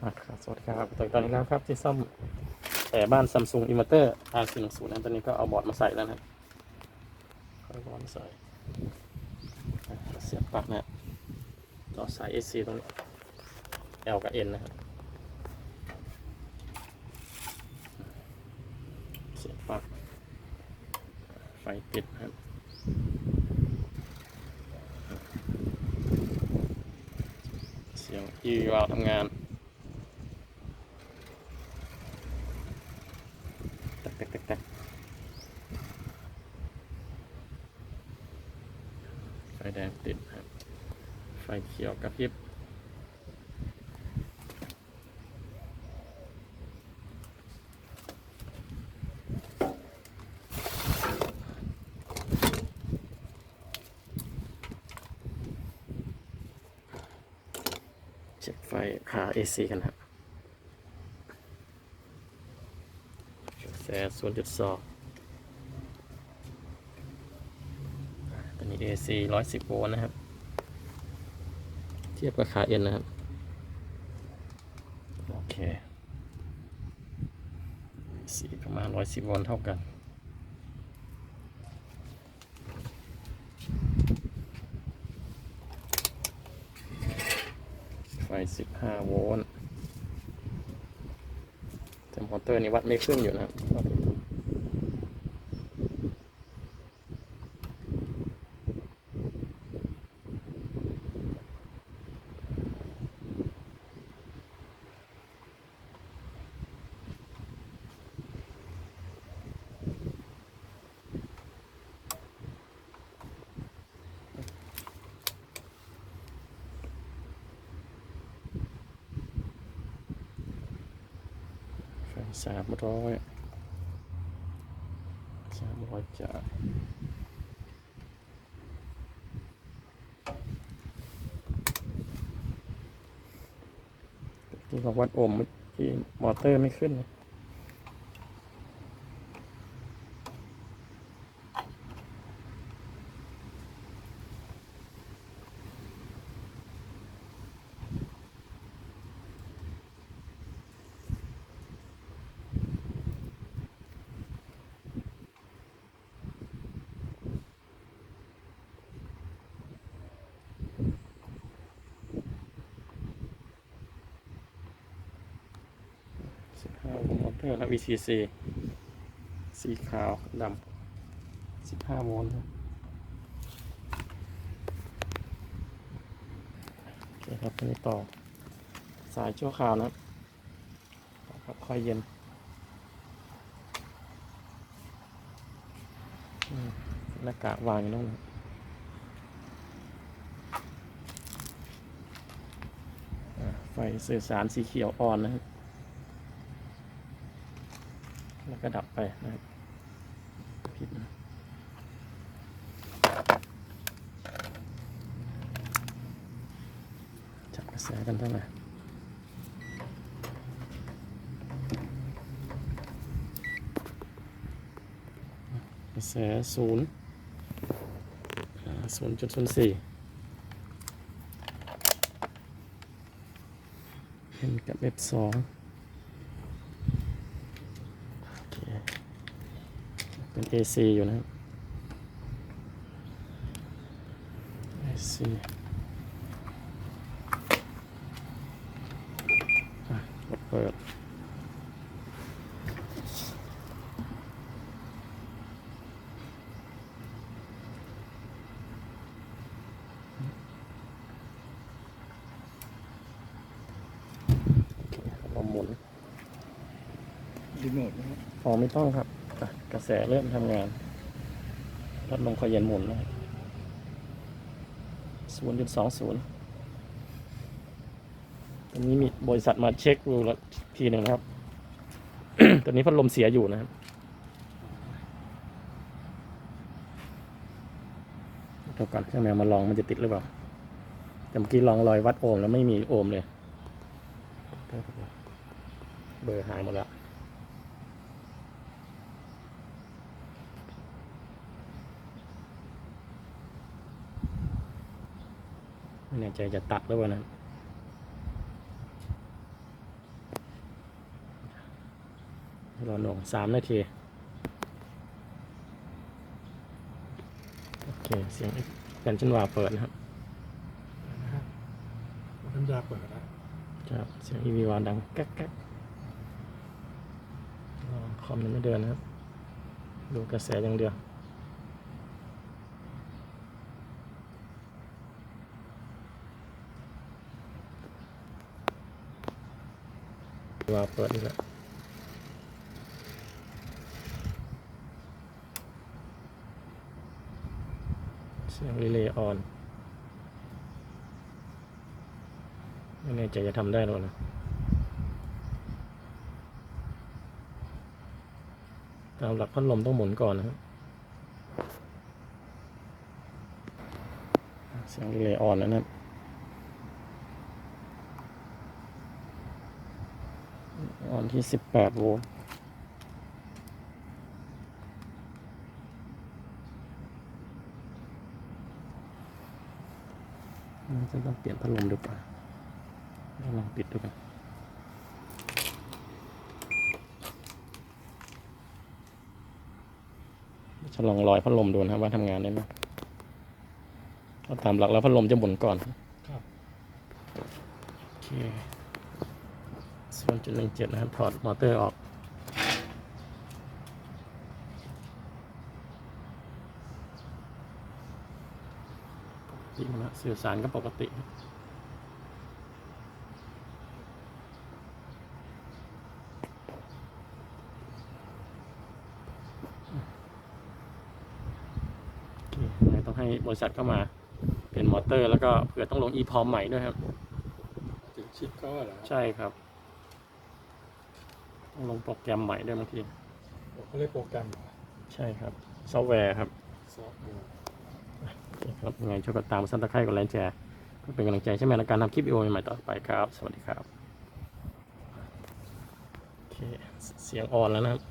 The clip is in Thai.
ครับสวัสดีครับตอนตอนนี้แล้วครับที่ซ่อมแอร์บ้านซัมซุงอินเวอร์เตอร์ R410 นะตอนนี้ก็เอาบอร์ดมาใส่แล้วนะครับเอาบอร์ดมาใส่เสียบปลั๊กนะฮะต่อสาย AC ตรงนี้ L กับ N นะครับเสียบปลั๊กไฟติดนะครับเสียงอีวาทำงาน แตกแตกแตกแตกไฟแดงติดครับ ไฟเขียวกระพริบ เช็คไฟหา AC กันครับแสศูนย์จุดสองตัวนี้ AC ร้อยสิบโวลต์นะครับ เทียบกับขาเอ็นนะครับ โอเคสีประมาณร้อยสิบโวลต์เท่ากันไฟสิบห้าโวลต์แต่มอเตอร์นี่วัดไม่ขึ้นอยู่นะครับไฟ สามร้อยสามร้อยจ่ายที่บอกวัดโอมมอเตอร์ไม่ขึ้นเลย สิบห้าโวลต์มอเตอร์และ VCC สีขาวดำสิบห้าโวลต์ครับโอเคครับอันนี้ต่อ สายชั่วคราวนะครับค่อยเย็นหน้ากากวางอยู่นั่นไฟสื่อสารสีเขียวอ่อนนะครับ แล้ว ก็ดับไปนะครับผิดนะจับกระแสกันเท่าไหร่กระแสศูนย์ศูนย์จุดศูนย์สี่เป็นกับเอฟสอง โอเคเป็น AC อยู่นะครับ AC อะกดเปิดโอเคเราหมุนรีโมทนะครับอ๋อไม่ต้องครับอะ กระแสเริ่มทำงานลดลงคอยเย็นหมุนนะครับศูนย์จุดสองศูนย์ตอนนี้มีบริษัทมาเช็คดูแล้วทีหนึ่งนะครับ ตอนนี้พัดลมเสียอยู่นะครับเดี๋ยวก่อนเครื่องแมวมาลองมันจะติดหรือเปล่าแต่เมื่อกี้ลองรอยวัดโอห์มแล้วไม่มีโอห์มเลย เบอร์หายหมดแล้ว ไม่แน่ใจจะตักหรือเปล่านะรอหน่วงสามนาที โอเค เสียงกันชันวาเปิดนะครับกันยาเปิดนะครับ เสียงอีวีวาดังแก๊กแก๊กคอมยังไม่เดินนะครับ ดูกระแสอย่างเดียว วาเปิดอีกแล้วเสียงรีเลย์ออนไม่แน่ใจจะทำได้หรือเปล่านะตามหลักพัดลมต้องหมุนก่อนนะครับเสียงรีเลย์ออนแล้วนะครับ ออนที่สิบแปดโวลต์น่าจะต้องเปลี่ยนพัดลมดูป่ะลองปิดดูกันจะลองลอยพัดลมดูนะครับว่าทำงานได้ไหมเอาตามหลักแล้วพัดลมจะหมุนก่อน ครับ โอเค ส่วนจุดหนึ่งเจ็ดนะครับ ถอดมอเตอร์ออกปกติหมดแล้วสื่อสารก็ปกติครับโอเคยังไงต้องให้บริษัทเข้ามาเปลี่ยนมอเตอร์ แล้วก็เผื่อต้องลง e-prom ใหม่ด้วยครับ ถึงชิปก็เหรอ ใช่ครับ ต้องลงโปรแกรมใหม่ด้วยบางทีเขาเรียกโปรแกรมเหรอใช่ครับ ซอฟต์แวร์ครับซอฟต์แวร์โอเคครับยังไงช่วยกดตามซันตะไคร่กดไลค์แชร์เพื่อเป็นกำลังใจใช่ไหมในการทำคลิปวิดีโอใหม่ๆต่อไปครับ สวัสดีครับโอเคเสียงออนแล้วนะครับ